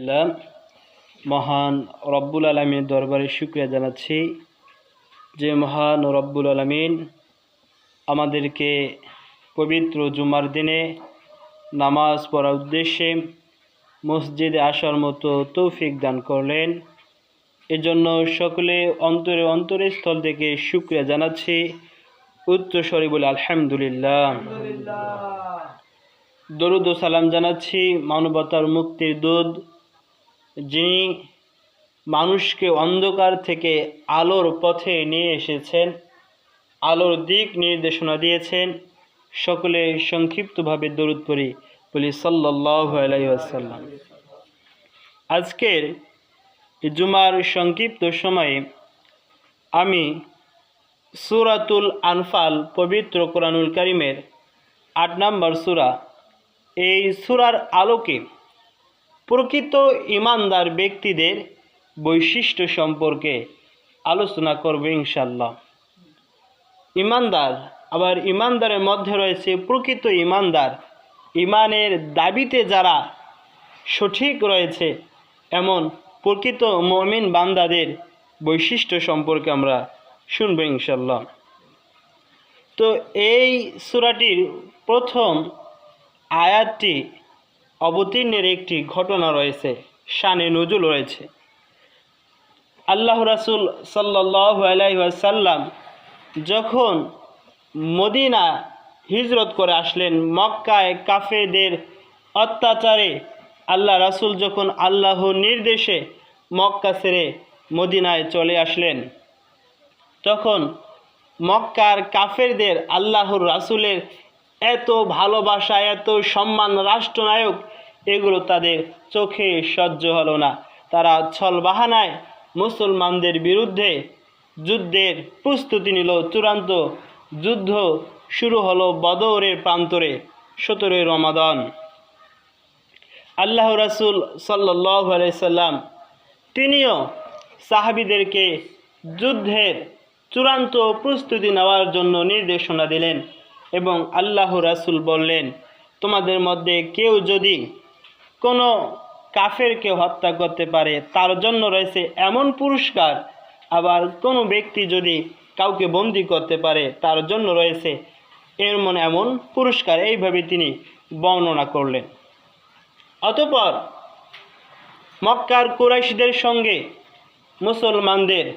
আলহামদুলিল্লাহ মহান রব্বুল আলমীর দরবারে শুক্রিয়া জানাচ্ছি যে মহান রব্বুল আলমিন আমাদেরকে পবিত্র জুমার দিনে নামাজ পড়ার উদ্দেশ্যে মসজিদে আসার মতো তৌফিক দান করলেন। এজন্য সকলে অন্তরে অন্তরের স্থল থেকে শুক্রিয়া জানাচ্ছি। উচ্চস্বরে বলে আলহামদুলিল্লাহ। দরুদ ও সালাম জানাচ্ছি মানবতার মুক্তির দুধ যিনি মানুষকে অন্ধকার থেকে আলোর পথে নিয়ে এসেছেন, আলোর দিক নির্দেশনা দিয়েছেন, সকলে সংক্ষিপ্তভাবে দরুদ পড়ি, বলি সাল্লাহ আলাইসাল্লাম আজকের জুমার সংক্ষিপ্ত সময়ে আমি সুরাতুল আনফাল পবিত্র কোরআনুল করিমের আট নম্বর সুরা, এই সুরার আলোকে প্রকৃত ইমানদার ব্যক্তিদের বৈশিষ্ট্য সম্পর্কে আলোচনা করবে ইনশাল্লাহ ইমানদার, আবার ইমানদারের মধ্যে রয়েছে প্রকৃত ইমানদার। ইমানের দাবিতে যারা সঠিক রয়েছে, এমন প্রকৃত মমিন বান্দাদের বৈশিষ্ট্য সম্পর্কে আমরা শুনব ইনশাল্লাহ তো এই সুরাটির প্রথম আয়াতটি অবতীর্ণের একটি ঘটনা রয়েছে, শানে নজুল রয়েছে। আল্লাহ রাসুল সাল্লাহ আলাইসাল্লাম যখন মদিনা হিজরত করে আসলেন, মক্কায় কাফেদের অত্যাচারে আল্লাহ রাসুল যখন আল্লাহর নির্দেশে মক্কা ছেড়ে মদিনায় চলে আসলেন, তখন মক্কার কাফেরদের আল্লাহর রাসুলের এত ভালোবাসা, এত সম্মান রাষ্ট্রনায়ক, এগুলো তাদের চোখে সহ্য হলো না। তারা ছল বাহানায় মুসলমানদের বিরুদ্ধে যুদ্ধের প্রস্তুতি নিল। চূড়ান্ত যুদ্ধ শুরু হলো বদরের প্রান্তরে, সতেরোই রমাদান। আল্লাহ রাসুল আলাইসাল্লাম তিনিও সাহাবিদেরকে যুদ্ধের চূড়ান্ত প্রস্তুতি নেওয়ার জন্য নির্দেশনা দিলেন। এবং আল্লাহ রাসুল বললেন, তোমাদের মধ্যে কেউ যদি কোনো কাফেরকে হত্যা করতে পারে, তার জন্য রয়েছে এমন পুরস্কার। আবার কোনো ব্যক্তি যদি কাউকে বন্দি করতে পারে, তার জন্য রয়েছে এর মনে এমন পুরস্কার। এইভাবে তিনি বর্ণনা করলেন। অতপর মক্কার কুরাইশদের সঙ্গে মুসলমানদের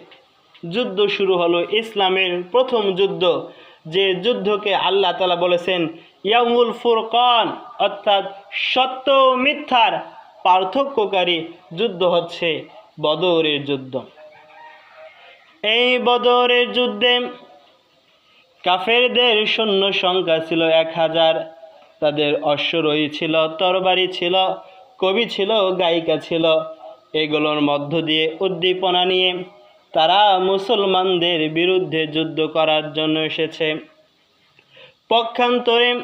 যুদ্ধ শুরু হলো। ইসলামের প্রথম যুদ্ধ যে যুদ্ধকে আল্লাহ তালা বলেছেন ইয়ামুল ফুরকান, অর্থাৎ সত্য মিথ্যার পার্থক্যকারী যুদ্ধ হচ্ছে বদরের যুদ্ধ। এই বদরের যুদ্ধে কাফেরদের সৈন্য সংখ্যা ছিল এক হাজার, তাদের অশ্বরোহী ছিল, তরবারি ছিল, কবি ছিল, গায়িকা ছিল। এগুলোর মধ্য দিয়ে উদ্দীপনা নিয়ে তারা মুসলমানদের বিরুদ্ধে যুদ্ধ করার জন্য এসেছে। পক্ষান্তরে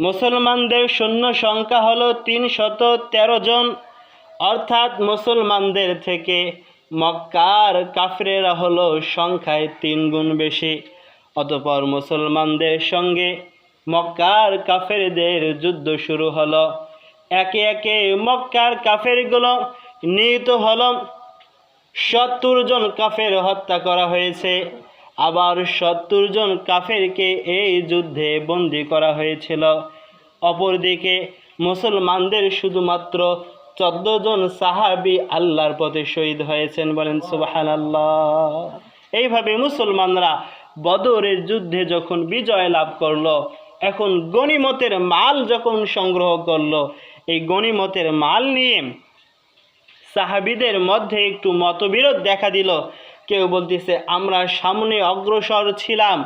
মুসলমানদের সৈন্য সংখ্যা হলো তিনশত তেরো জন। অর্থাৎ মুসলমানদের থেকে মক্কার কাফরেরা হলো সংখ্যায় তিন গুণ বেশি। অতপর মুসলমানদের সঙ্গে মক্কার কাফেরদের যুদ্ধ শুরু হলো। একে একে মক্কার কাফেরগুলো নিহিত হলো। সত্তর জন কাফের হত্যা করা হয়েছে। আবার সত্তর জন কাফেরকে এই যুদ্ধে বন্দি করা হয়েছিল। অপরদিকে মুসলমানদের শুধুমাত্র চোদ্দ জন সাহাবি আল্লাহর পথে শহীদ হয়েছেন বলেন সুবাহান আল্লাহ এইভাবে মুসলমানরা বদরের যুদ্ধে যখন বিজয় লাভ করল, এখন গণিমতের মাল যখন সংগ্রহ করল, এই গণিমতের মাল নিয়ে সাহাবিদের মধ্যে একটু মতবিরোধ দেখা দিল। কেউ বলতেছে, আমরা সামনে অগ্রসর ছিলাম,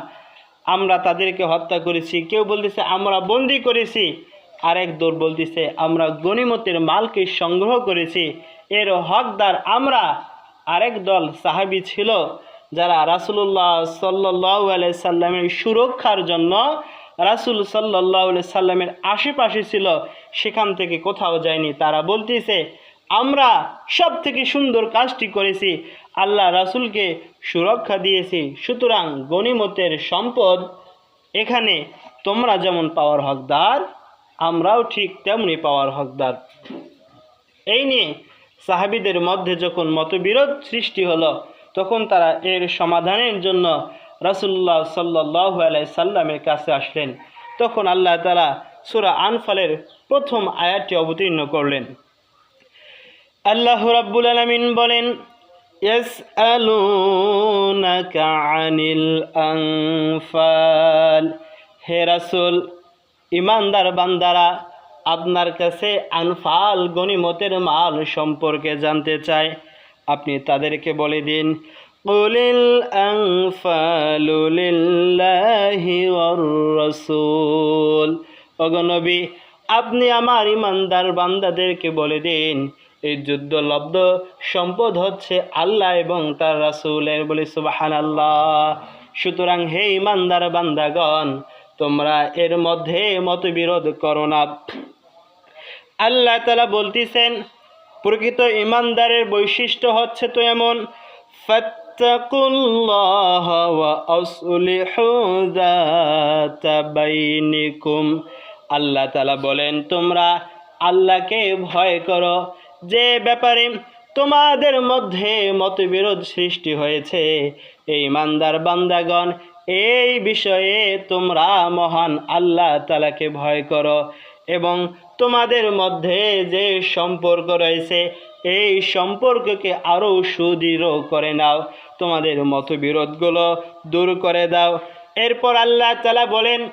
আমরা তাদেরকে হত্যা করেছি। কেউ বলতেছে, আমরা বন্দি করেছি। আরেক দল বলতেছে, আমরা গণিমতের মালকে সংগ্রহ করেছি। এর হকদার আমরা। আরেক দল সাহাবি ছিল, যারা রাসুল্লাহ সাল্লাহ সাল্লামের সুরক্ষার জন্য রাসুল সাল্লাহ সাল্লামের আশেপাশে ছিল, সেখান থেকে কোথাও যায়নি। তারা বলতেছে আমরা সব থেকে সুন্দর কাজটি করেছি। আল্লাহ রাসুলকে সুরক্ষা দিয়েছি। সুতরাং গণিমতের সম্পদ এখানে তোমরা যেমন পাওয়ার হকদার, আমরাও ঠিক তেমনি পাওয়ার হকদার। এই নিয়ে সাহাবিদের মধ্যে যখন মতবিরোধ সৃষ্টি হলো, তখন তারা এর সমাধানের জন্য রাসুল্লাহ সাল্লাহ সাল্লামের কাছে আসলেন। তখন আল্লাহ তালা সুরা আনফালের প্রথম আয়াতটি অবতীর্ণ করলেন। আল্লাহ রাব্বুল আলামিন বলেন, ইয়াসআলুনাকা আনিল আনফাল। হে রাসূল ইমানদার বান্দারা আপনার কাছে আনফাল, গনিমতের মাল সম্পর্কে জানতে চায়। আপনি তাদেরকে বলে দিন, কুলিল আনফালু লিল্লাহি ওয়ার রাসূল। অগনবী আপনি আমার ইমানদার বান্দাদেরকে বলে দিন এই যুদ্ধলব্ধ সম্পদ হচ্ছে আল্লাহ এবং তার রাসূলের বলে সুবাহান আল্লাহ সুতরাং হে ইমানদার বান্দাগণ, তোমরা এর মধ্যে মতবিরোধ করো না। আল্লাহ তালা বলতেছেন, প্রকৃত ইমানদারের বৈশিষ্ট্য হচ্ছে তো এমন আল্লাহ তালা বলেন, তোমরা আল্লাহকে ভয় করো যে ব্যাপারে তোমাদের মধ্যে মতবিরোধ সৃষ্টি হয়েছে, এই মান্দার বান্দাগণ, এই বিষয়ে তোমরা মহান আল্লাহ তালাকে ভয় করো এবং তোমাদের মধ্যে যে সম্পর্ক রয়েছে, এই সম্পর্ককে আরও সুদৃঢ় করে নাও। তোমাদের মতবিরোধগুলো দূর করে দাও। এরপর আল্লাহ তালা বলেন,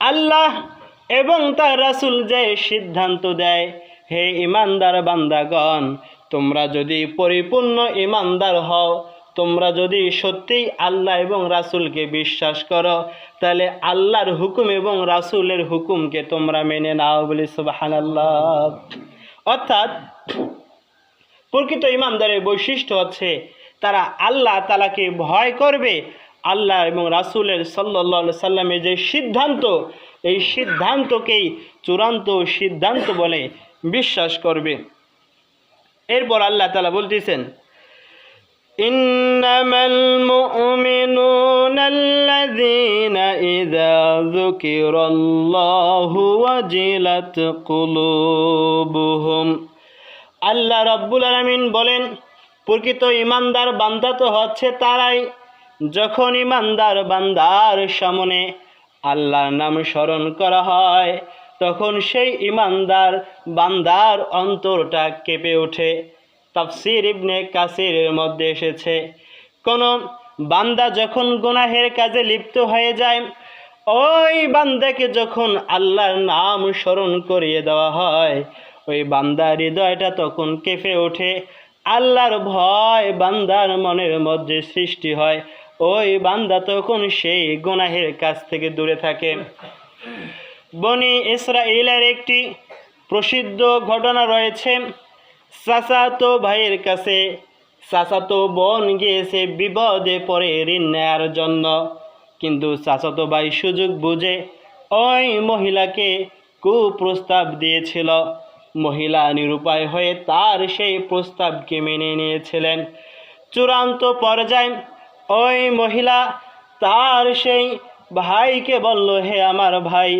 আল্লাহ এবং তার রাসূল যে সিদ্ধান্ত দেয় হে ইমানদার বান্দাগণ, তোমরা যদি পরিপূর্ণ ইমানদার হও, তোমরা যদি সত্যিই আল্লাহ এবং রাসূলকে বিশ্বাস করো, তাহলে আল্লাহর হুকুম এবং রাসূলের হুকুমকে তোমরা মেনে নাও বলে সুবহানাল্লাহ। অর্থাৎ প্রকৃত ইমানদারের বৈশিষ্ট্য হচ্ছে, তারা আল্লাহ তালাকে ভয় করবে, আল্লাহ এবং রাসূলের সাল্লাহ সাল্লামের যে সিদ্ধান্ত, এই সিদ্ধান্তকেই চূড়ান্ত সিদ্ধান্ত বলে বিশ্বাস করবে এরপর আল্লাহ তালা বলতেছেন إنما المؤمنون الذين إذا ذكر الله وجلت قلوبهم আল্লাহ রব্বুল আলমিন বলেন প্রকৃত ইমানদার বান্দা তো হচ্ছে তারাই যখন ইমানদার বান্দার সামনে আল্লাহর নাম স্মরণ করা হয় তখন সেই ইমানদার বান্দার অন্তরটা কেঁপে ওঠে। তাফসির ইবনে কাসিরের মধ্যে এসেছে। কোনো বান্দা যখন গুনাহের কাজে লিপ্ত হয়ে যায়, ওই বান্দাকে যখন আল্লাহর নাম স্মরণ করিয়ে দেওয়া হয়, ওই বান্দার হৃদয়টা তখন কেঁপে ওঠে। আল্লাহর ভয় বান্দার মনের মধ্যে সৃষ্টি হয়। ওই বান্দা তখন সেই গুনাহের কাছ থেকে দূরে থাকে। বনি ইসরায়েলের একটি প্রসিদ্ধ ঘটনা রয়েছে। চাচাতো ভাইয়ের কাছে চাচাতো বোন গিয়েছে বিপদে পড়ে ঋণ নেয়ার জন্য। কিন্তু চাচাতো ভাই সুযোগ বুঝে ওই মহিলাকে কুপ্রস্তাব দিয়েছিল। মহিলা নিরুপায় হয়ে তার সেই প্রস্তাবকে মেনে নিয়েছিলেন। চূড়ান্ত পর্যায়ে ওই মহিলা তার সেই ভাইকে বলল, হে আমার ভাই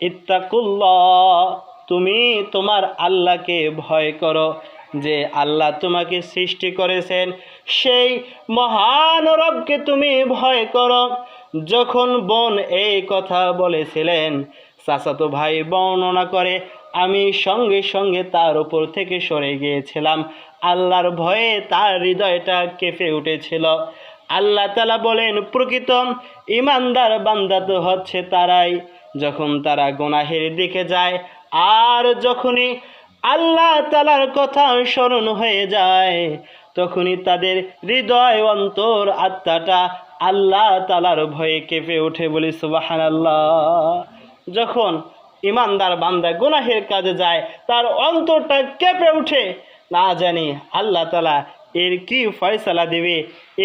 ইত্তাকুল্লাহ, তুমি তোমার আল্লাহকে ভয় করো যে আল্লাহ তোমাকে সৃষ্টি করেছেন। সেই মহান রবকে তুমি ভয় করো। যখন বোন এই কথা বলেছিলেন, চাচাতো ভাই বর্ণনা করে, আমি সঙ্গে সঙ্গে তার উপর থেকে সরে গিয়েছিলাম। আল্লাহর ভয়ে তার হৃদয়টা কেঁপে উঠেছিল। আল্লাহ তালা বলেন প্রকৃত ইমানদার বান্দা তো হচ্ছে তারাই। যখন তারা গোনাহের দিকে যায়, আর যখনই আল্লাহ তালার কথা স্মরণ হয়ে যায়, তখনই তাদের হৃদয় অন্তর আত্মাটা আল্লাহ তালার ভয়ে কেঁপে ওঠে বলি সুবাহান আল্লাহ যখন ইমানদার বান্দা গুনাহের কাজে যায়, তার অন্তরটা কেঁপে উঠে না জানি আল্লাহ তালা এর কি ফয়সালা দেবে,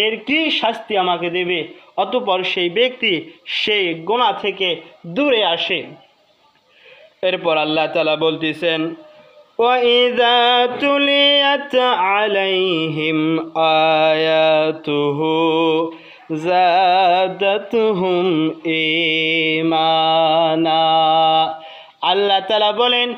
এর কি শাস্তি আমাকে দেবে অতপর সেই ব্যক্তি সেই গোনা থেকে দূরে আসে এরপর আল্লাহ তালা বলতেছেন وإذا تليت عليهم آياته زادتهم إيمانا আল্লাহ তালা বলেন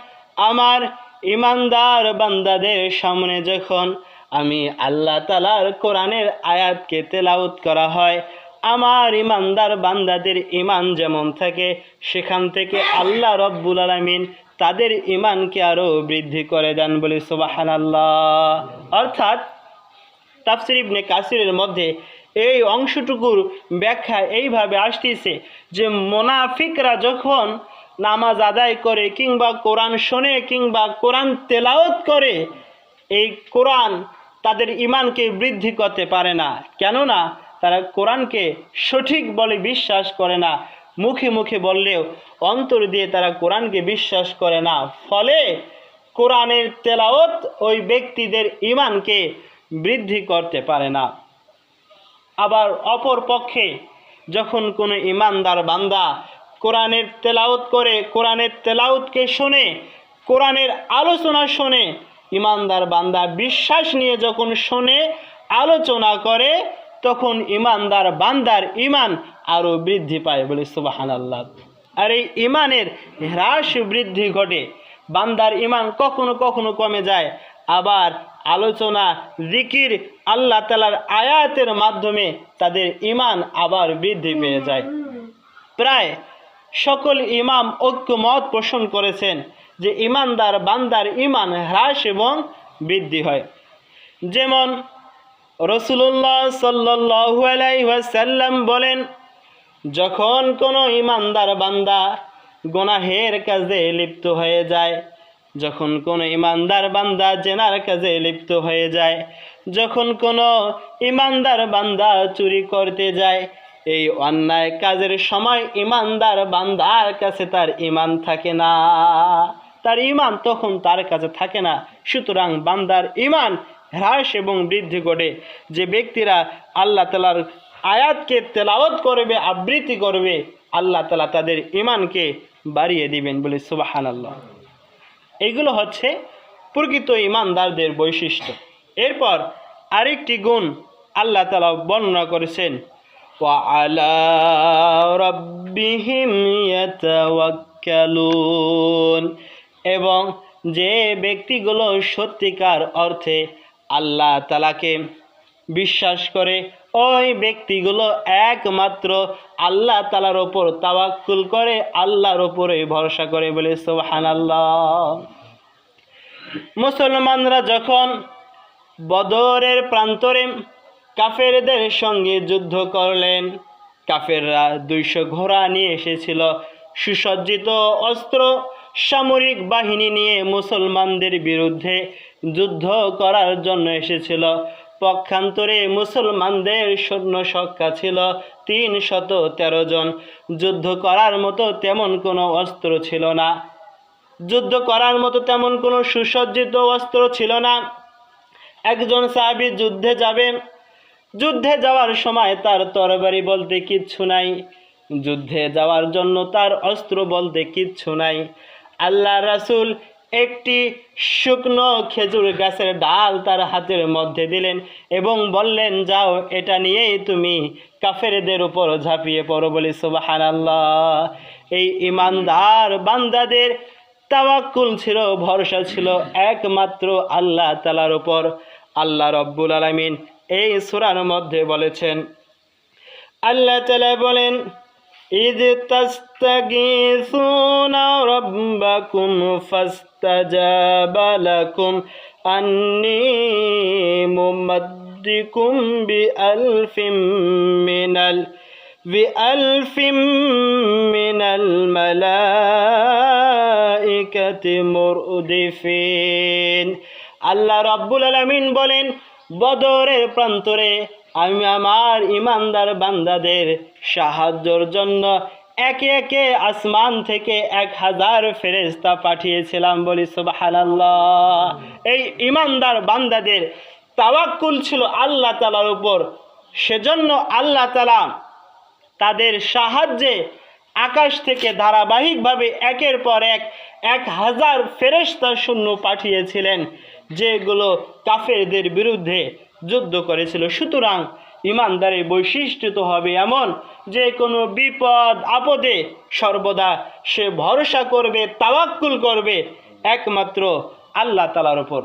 আমার ইমানদার বান্দাদের সামনে যখন আমি আল্লাহ তালার কোরআনের আয়াতকে তেলাউত করা হয় আমার ইমানদার বান্দাদের ইমান যেমন থাকে, সেখান থেকে আল্লাহ রব্বুল আলমিন তাদের ইমানকে আরও বৃদ্ধি করে দেন বলে সুবাহান আল্লাহ অর্থাৎ তাফসির ইবনে কাসিরের মধ্যে এই অংশটুকুর ব্যাখ্যা এইভাবে আসতেছে যে মোনাফিকরা যখন নামাজ আদায় করে কিংবা কোরআন শোনে কিংবা কোরআন তেলাওত করে, এই কোরআন তাদের ইমানকে বৃদ্ধি করতে পারে না। কেননা তারা কোরআনকে সঠিক বলে বিশ্বাস করে না। মুখে মুখে বললেও অন্তর দিয়ে তারা কোরআনকে বিশ্বাস করে না। ফলে কোরআনের তেলাওত ওই ব্যক্তিদের ইমানকে বৃদ্ধি করতে পারে না। আবার অপর পক্ষে যখন কোনো ইমানদার বান্দা কোরআনের তেলাওত করে, কোরআনের তেলাউতকে শোনে, কোরআনের আলোচনা শোনে ইমানদার বান্দা বিশ্বাস নিয়ে যখন শোনে, আলোচনা করে তখন ইমানদার বান্দার ইমান আরও বৃদ্ধি পায় বলে সুবাহান আল্লাহ আর এই ইমানের হ্রাস বৃদ্ধি ঘটে। বান্দার ইমান কখনো কখনো কমে যায়। আবার আলোচনা, জিকির আল্লাহ তালার আয়াতের মাধ্যমে তাদের ইমান আবার বৃদ্ধি পেয়ে যায়। প্রায় সকল ইমাম ঐক্যমত পোষণ করেছেন যে ইমানদার বান্দার ইমান হ্রাস এবং বৃদ্ধি হয়। যেমন রসুল্লাহ সাল্লু আলাইসাল্লাম বলেন, যখন কোনো ইমানদার বান্দা গোনাহের কাজে লিপ্ত হয়ে যায়, যখন কোনো ইমানদার বান্দা জেনার কাজে লিপ্ত হয়ে যায়, যখন কোনো ইমানদার বান্দা চুরি করতে যায়, এই অন্যায় কাজের সময় ইমানদার বান্দার কাছে তার ইমান থাকে না। তার ইমান তখন তার কাছে থাকে না। সুতরাং বান্দার ইমান হ্রাস এবং বৃদ্ধি ঘটে যে ব্যক্তিরা আল্লাহ তালার আয়াতকে তেলাওয়াত করবে আবৃত্তি করবে আল্লাহ তালা তাদের ইমানকে বাড়িয়ে দিবেন বলে সুবাহান আল্লাহ এগুলো হচ্ছে প্রকৃত ইমানদারদের বৈশিষ্ট্য এরপর আরেকটি গুণ আল্লাহ তালা বর্ণনা করেছেন وعلى ربهم يتوكلون এবং যে ব্যক্তিগুলো সত্যিকার অর্থে আল্লাহ তালাকে বিশ্বাস করে ওই ব্যক্তিগুলো একমাত্র আল্লাহ তালার ওপর তাওয়াক্কুল করে, আল্লাহর ওপরে ভরসা করে বলে সোহান আল্লাহ মুসলমানরা যখন বদরের প্রান্তরে কাফেরদের সঙ্গে যুদ্ধ করলেন, কাফেররা দুইশো ঘোড়া নিয়ে এসেছিল, সুসজ্জিত অস্ত্র সামরিক বাহিনী নিয়ে মুসলমানদের বিরুদ্ধে যুদ্ধ করার জন্য এসেছিল। পক্ষান্তরে মুসলমানদের সৈন্য সংখ্যা ছিল তিন শত তেরো জন। যুদ্ধ করার মতো তেমন কোনো অস্ত্র ছিল না। যুদ্ধ করার মতো তেমন কোনো সুসজ্জিত অস্ত্র ছিল না। একজন সাহাবি যুদ্ধে যাবে। যুদ্ধে যাওয়ার সময় তার তরবারি বলতে কিচ্ছু নাই। যুদ্ধে যাওয়ার জন্য তার অস্ত্র বলতে কিচ্ছু নাই। আল্লাহ রাসুল একটি শুকনো খেজুর গাছের ডাল তার হাতের মধ্যে দিলেন এবং বললেন, যাও, এটা নিয়েই তুমি কাফেরদের উপর ঝাঁপিয়ে পড়ো বলে সুবাহান আল্লাহ এই ইমানদার বান্দাদের তাওয়াক্কুল ছিল, ভরসা ছিল একমাত্র আল্লাহ তালার উপর। আল্লাহ রব্বুল আলমিন এই সুরার মধ্যে বলেছেন, আল্লাহ তালা বলেন إذ تستغيثون ربكم فاستجاب لكم أني ممدكم بألف من ال بألف من الملائكة مردفين আল্লাহ রাব্বুল আলামিন বলেন বদরের প্রান্তরে আমি আমার ইমানদার বান্দাদের সাহায্যর জন্য একে একে আসমান থেকে এক হাজার ফেরেস্তা পাঠিয়েছিলাম বলি সুবহানাল্লাহ। এই ইমানদার বান্দাদের তাওয়াক্কুল ছিল আল্লাহ তালার উপর। সেজন্য আল্লাহ তালা তাদের সাহায্যে আকাশ থেকে ধারাবাহিকভাবে একের পর এক এক হাজার ফেরেস্তা শূন্য পাঠিয়েছিলেন, যেগুলো কাফেরদের বিরুদ্ধে যুদ্ধ করেছিল সুতরাং ইমানদারের বৈশিষ্ট্য তো হবে এমন যে কোনো বিপদ আপদে সর্বদা সে ভরসা করবে তাওয়াক্কুল করবে একমাত্র আল্লাহ তালার উপর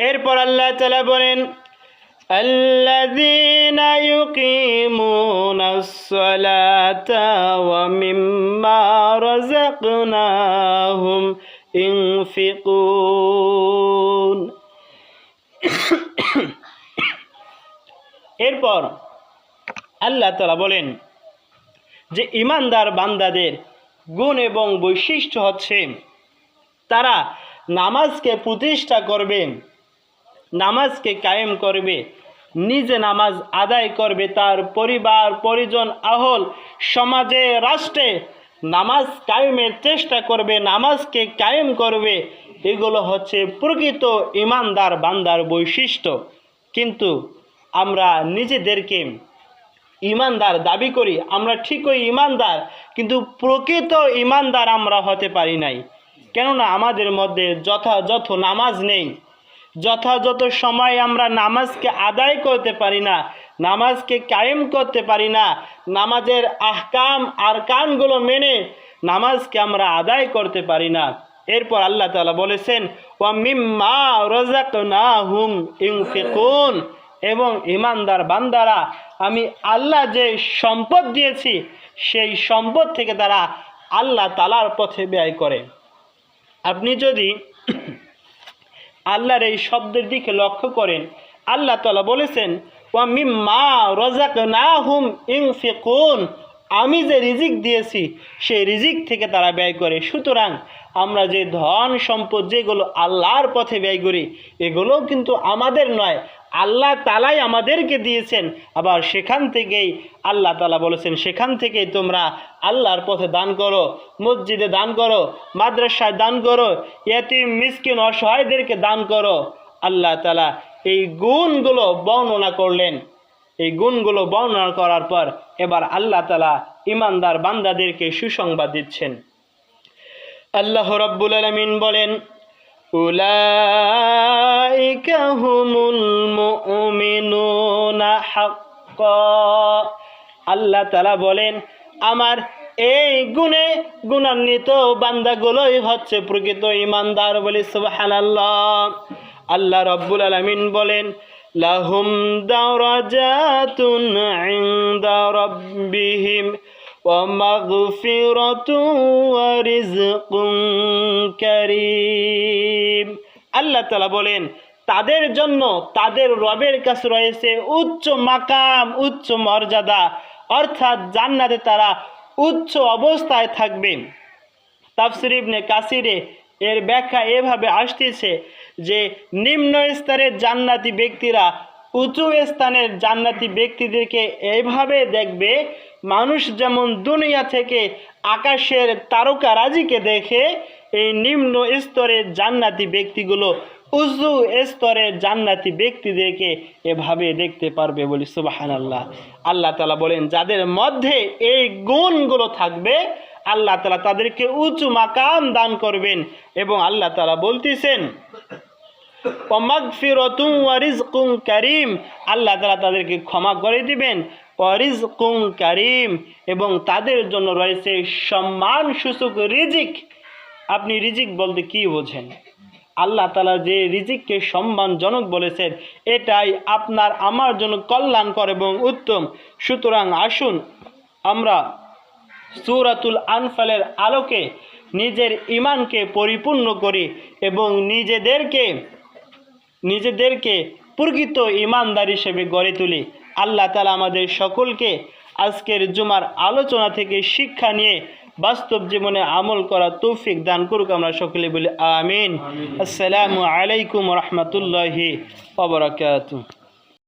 এরপর আল্লাহ তালা বলেন الذين يقيمون الصلاة ومما رزقناهم ينفقون এরপর আল্লাহ তালা বলেন যে ইমানদার বান্দাদের গুণ এবং বৈশিষ্ট্য হচ্ছে তারা নামাজকে প্রতিষ্ঠা করবে, নামাজকে কায়েম করবে, নিজে নামাজ আদায় করবে, তার পরিবার, পরিজন, আহল, সমাজে, রাষ্ট্রে নামাজ কায়েমের চেষ্টা করবে, নামাজকে কায়েম করবে, এগুলো হচ্ছে প্রকৃত ইমানদার বান্দার বৈশিষ্ট্য। কিন্তু আমরা নিজেদেরকে ইমানদার দাবি করি, আমরা ঠিকই ইমানদার, কিন্তু প্রকৃত ইমানদার আমরা হতে পারি নাই। কেননা আমাদের মধ্যে যথাযথ নামাজ নেই। যথাযথ সময় আমরা নামাজকে আদায় করতে পারি না, নামাজকে কায়েম করতে পারি না, নামাজের আহকাম আর কানগুলো মেনে নামাজকে আমরা আদায় করতে পারি না। এরপর আল্লাহ তালা বলেছেন, ওয়া মিম্মা রাযাকনাহুম ইউনফিকুন এবং ইমানদার বান্দারা, আমি আল্লাহ যে সম্পদ দিয়েছি, সেই সম্পদ থেকে তারা আল্লাহ তালার পথে ব্যয় করে। আপনি যদি আল্লাহর এই শব্দের দিকে লক্ষ্য করেন, আল্লাহ তালা বলেছেন, ওয়া মিম্মা রজাক না হুম ইংফিকুন আমি যে রিজিক দিয়েছি, সেই রিজিক থেকে তারা ব্যয় করে। সুতরাং আমরা যে ধন সম্পদ যেগুলো আল্লাহর পথে ব্যয় করি, এগুলোও কিন্তু আমাদের নয়। আল্লাহ তালাই আমাদেরকে দিয়েছেন। আবার সেখান থেকেই আল্লাহ তালা বলেছেন, সেখান থেকেই তোমরা আল্লাহর পথে দান করো, মসজিদে দান করো, মাদ্রাসায় দান করো, ইয়াতিম, মিসকিন, অসহায়দেরকে দান করো। আল্লাহ তালা এই গুণগুলো বর্ণনা করলেন। এই গুণগুলো বর্ণনা করার পর এবার আল্লাহ তালা ইমানদার বান্দাদেরকে সুসংবাদ দিচ্ছেন। আল্লাহ রব্বুল আলমিন বলেন আল্লাহ তালা বলেন, আমার এই গুণে গুণান্বিত বান্দাগুলোই হচ্ছে প্রকৃত ইমানদার বলে সুবহানাল্লাহ। আল্লাহ রব্বুল আলমিন বলেন, লাহুম দারাজাতুন ইনদা রাব্বিহিম। ومغفرة ورزق كريم আল্লাহ তালা বলেন তাদের জন্য তাদের রবের কাছে রয়েছে উচ্চ মাকাম উচ্চ মর্যাদা অর্থাৎ জান্নাতে তারা উচ্চ অবস্থায় থাকবে তাফসির ইবনে কাসিরে এর ব্যাখ্যা এভাবে আসতেছে যে নিম্ন স্তরের জান্নাতি ব্যক্তিরা উঁচু স্থানের জান্নাতি ব্যক্তিদেরকে এইভাবে দেখবে মানুষ যেমন দুনিয়া থেকে আকাশের তারকারাজিকে দেখে, এই নিম্ন স্তরের জান্নাতি ব্যক্তিগুলো উঁচু স্তরের জান্নাতি ব্যক্তিদেরকে এভাবে দেখতে পারবে বলি সুবাহান আল্লাহ আল্লাহ তালা বলেন, যাদের মধ্যে এই গুণগুলো থাকবে, আল্লাহ তালা তাদেরকে উঁচু মাকাম দান করবেন এবং আল্লাহ তালা বলতেছেন ওমাগফিরতুম ওয়ারিজকুম কারিম। আল্লাহ তালা তাদেরকে ক্ষমা করে দিবেন। ওয়ারিজকুম কারিম এবং তাদের জন্য রয়েছে সম্মান সূচক রিজিক। আপনি রিজিক বলতে কি বোঝেন? আল্লাহ তালা যে রিজিককে সম্মানজনক বলেছেন, এটাই আপনার, আমার জন্য কল্যাণকর এবং উত্তম। সুতরাং আসুন, আমরা সুরাতুল আনফালের আলোকে নিজের ইমানকে পরিপূর্ণ করি এবং নিজেদেরকে নিজেদেরকে প্রকৃত ইমানদার হিসেবে গড়ে তুলি। আল্লাহ তালা আমাদের সকলকে আজকের জুমার আলোচনা থেকে শিক্ষা নিয়ে বাস্তব জীবনে আমল করা তৌফিক দান করুক আমরা সকলে বলি আমিন। আসসালামু আলাইকুম রহমতুল্লাহি ওবরাকাতু